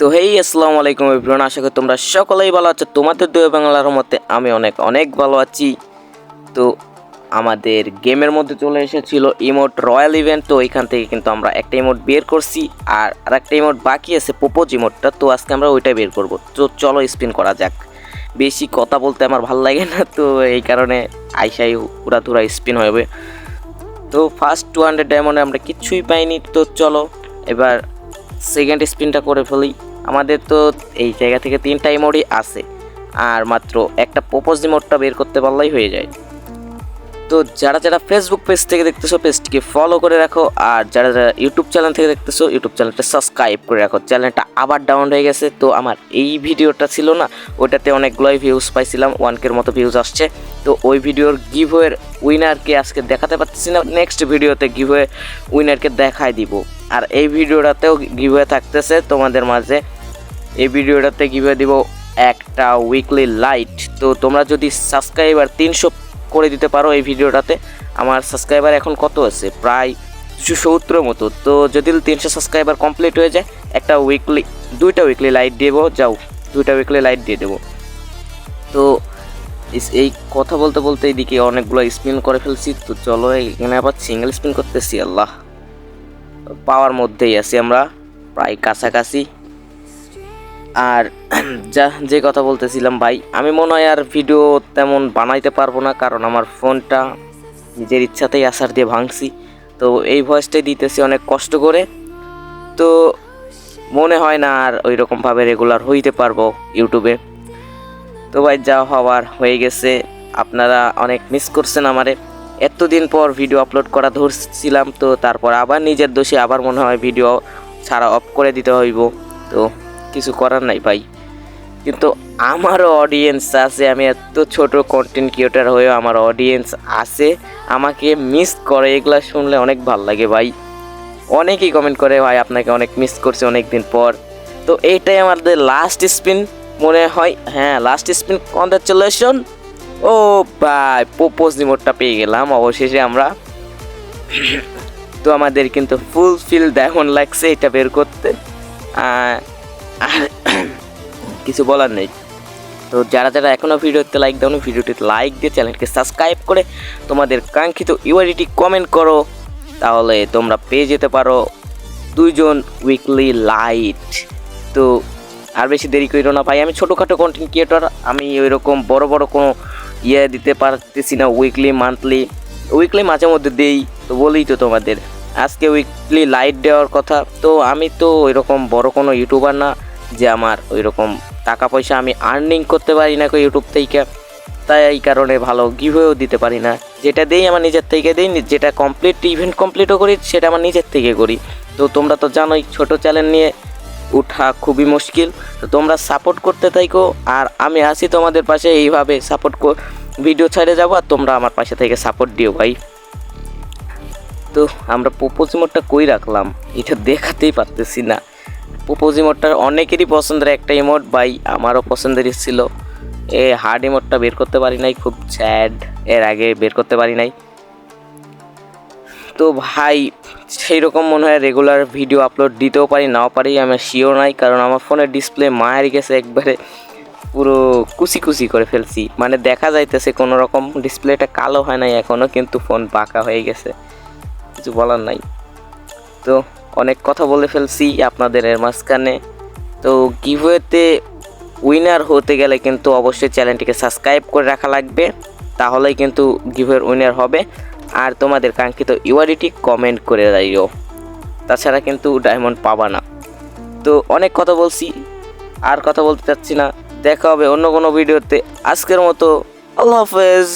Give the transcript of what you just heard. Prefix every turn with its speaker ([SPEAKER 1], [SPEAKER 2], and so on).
[SPEAKER 1] তো হেই, আসসালামু আলাইকুম এভরিওয়ান, আশা করি তোমরা সকলেই ভালো আছো। তোমাদের দুই বাংলার মতে আমি অনেক অনেক ভালো আছি। তো আমাদের গেমের মধ্যে চলে এসেছিল ইমোট রয়্যাল ইভেন্ট, তো এখান থেকে কিন্তু আমরা একটা ইমোট বের করছি। আর আরেকটা ইমোট বাকি আছে পোপোজ ইমোটটা তো আজকে আমরা ওইটাই বের করব। তো চলো স্পিন করা যাক। বেশি কথা বলতে আমার ভালো লাগে না, তো এই কারণে আইসাই পুরা ধুরা স্পিন হবে। তো ফার্স্ট টু হান্ড্রেড ডায়মন্ডে আমরা কিচ্ছুই পাইনি, তো চলো এবার সেকেন্ড স্পিনটা করে ফেলি। আমাদের তো এই জায়গা থেকে তিনটা ইমোডই আছে। আর মাত্র একটা প্রপোজ ইমোটটা বের করতে পারলেই হয়ে যায়। তো যারা যারা ফেসবুক পেজ থেকে দেখতেছো পেজটিকে ফলো করে রাখো। আর যারা যারা ইউটিউব চ্যানেল থেকে দেখতেছো ইউটিউব চ্যানেলটা সাবস্ক্রাইব করে রাখো। চ্যানেলটা আবার ডাউন হয়ে গেছে। তো আমার এই ভিডিওটা ছিল না ওইটাতে অনেকগুলোই ভিউজ পাইছিলাম ওয়ান কের মতো ভিউজ আসছে। তো ওই ভিডিওর গিভওয়ের উইনারকে আজকে দেখাতে পারতেছি না নেক্সট ভিডিওতে গিভওয়ে উইনারকে দেখাই দিব। আর এই ভিডিওটাতেও গিভওয়ে থাকতেছে তোমাদের মাঝে এই ভিডিওটাতে গিভওয়ে দিব একটা উইকলি লাইট তো তোমরা যদি সাবস্ক্রাইবার তিনশো করে দিতে পারো এই ভিডিওটাতে, আমার সাবস্ক্রাইবার এখন কত আছে? প্রায় দুশো সত্তরের মতো। তো যদি তিনশো সাবস্ক্রাইবার কমপ্লিট হয়ে যায়, একটা উইকলি দুইটা উইকলি লাইট দেবো। যাও, দুইটা উইকলি লাইট দিয়ে দেবো। তো এই কথা বলতে বলতে এইদিকে অনেকগুলো স্পিন করে ফেলছি। তো চলো, এখানে আবার সিঙ্গেল স্পিন করতেছি, আল্লাহ। পাওয়ার মধ্যেই আছি আমরা, প্রায় কাছাকাছি। আর যা, যে কথা বলতেছিলাম, ভাই, আমি মনে হয় আর ভিডিও তেমন বানাইতে পারব না, কারণ আমার ফোনটা নিজের ইচ্ছাতেই আসার দিয়ে ভাঙছি। তো এই ভয়েসটাই দিতেছি অনেক কষ্ট করে। তো মনে হয় না আর ওই রকমভাবে রেগুলার হইতে পারব ইউটিউবে তো ভাই, যা হওয়ার হয়ে গেছে। আপনারা অনেক মিস করছেন আমারে। এতদিন পর ভিডিও আপলোড করা ধরছিলাম, তো তারপর আবার নিজের দোষে আবার মনে হয় ভিডিও ছাড়া অফ করে দিতে হইব। তো কিছু করার নাই ভাই। কিন্তু আমারও অডিয়েন্স আছে, আমি এত ছোট কন্টেন্ট ক্রিয়েটার হয়েও আমার অডিয়েন্স আছে, আমাকে মিস করে, এগুলা শুনলে অনেক ভালো লাগে ভাই। অনেকেই কমেন্ট করে, ভাই, আপনাকে অনেক মিস করছে অনেক দিন পর। তো এইটাই আমাদের লাস্ট স্পিন মনে হয় হ্যাঁ লাস্ট স্পিন কনগ্রাচুলেশন ও ভাই, প্রোপোজ রিমোটটা পেয়ে গেলাম, অবশেষে আমরা। তো আমাদের কিন্তু ফুল ফিল ডায়মন্ড লাগছে, এটা বের করতে। কিছু বলার নেই। তো যারা যারা এখনও ভিডিওতে লাইক দাও ভিডিওটিতে লাইক দিয়ে চ্যানেলকে সাবস্ক্রাইব করে তোমাদের কাঙ্ক্ষিত ইউআইডিটি কমেন্ট করো, তাহলে তোমরা পেয়ে যেতে পারো দুইজন উইকলি লাইট তো আর বেশি দেরি করিও না ভাই, আমি ছোটোখাটো কন্টেন্ট ক্রিয়েটর আমি ওই রকম বড় বড় কোনো ইয়ে দিতে পারতেছি না উইকলি মান্থলি উইকলি মাঝে মধ্যে দেই, তো বলেই তো তোমাদের। আজকে উইকলি লাইট দেওয়ার কথা, তো আমি তো ওই রকম বড় কোনো ইউটিউবার না। যে আমার ওই রকম টাকা পয়সা আমি আর্নিং করতে পারি না ইউটিউব থেকে, তাই এই কারণে ভালো গিভেও দিতে পারি না। যেটা দেই আমার নিজের থেকে দেই, যেটা কমপ্লিট ইভেন্ট কমপ্লিটও করি, সেটা আমার নিজের থেকে করি। তো তোমরা তো জানোই, ছোট চ্যানেল নিয়ে উঠা খুবই মুশকিল। তো তোমরা সাপোর্ট করতে থাইকো আর আমি আসি তোমাদের পাশে, এইভাবে সাপোর্ট ভিডিও ছেড়ে যাব, আর তোমরা আমার পাশে থেকে সাপোর্ট দিও ভাই। তো আমরা প্রোপোজ মোডটা কই রাখলাম? এটা দেখাতেই পারতেছি না। প্রোপোজ ইমোটটা অনেকেরই পছন্দের একটা ইমোট ভাই আমারও পছন্দেরই ছিল এ হার্ড ইমোটটা বের করতে পারি নাই খুব স্যাড এর আগে বের করতে পারি নাই তো ভাই সেই রকম মনে হয় রেগুলার ভিডিও আপলোড দিতেও পারি নাও পারি আমি শিওর নাই কারণ আমার ফোনের ডিসপ্লে মায়ের গেছে একবারে পুরো কুচি কুচি করে ফেলছি মানে দেখা যাইতেছে কোনো রকম ডিসপ্লেটা কালো হয় নাই এখনও কিন্তু ফোন বাঁকা হয়ে গেছে কিছু বলার নাই তো অনেক কথা বলে ফেলছি আপনাদের এর মাঝখানে। তো গিভওয়েতে উইনার হতে গেলে কিন্তু অবশ্যই চ্যানেলটিকে সাবস্ক্রাইব করে রাখা লাগবে, তাহলেই কিন্তু গিভওয়ের উইনার হবে। আর তোমাদের কাঙ্ক্ষিত ইউআরইটি কমেন্ট করে দিও তাছাড়া কিন্তু ডায়মন্ড পাবা না। তো অনেক কথা বলছি, আর কথা বলতে চাচ্ছি না। দেখা হবে অন্য কোনো ভিডিওতে আজকের মতো, আল্লাহ হাফেজ।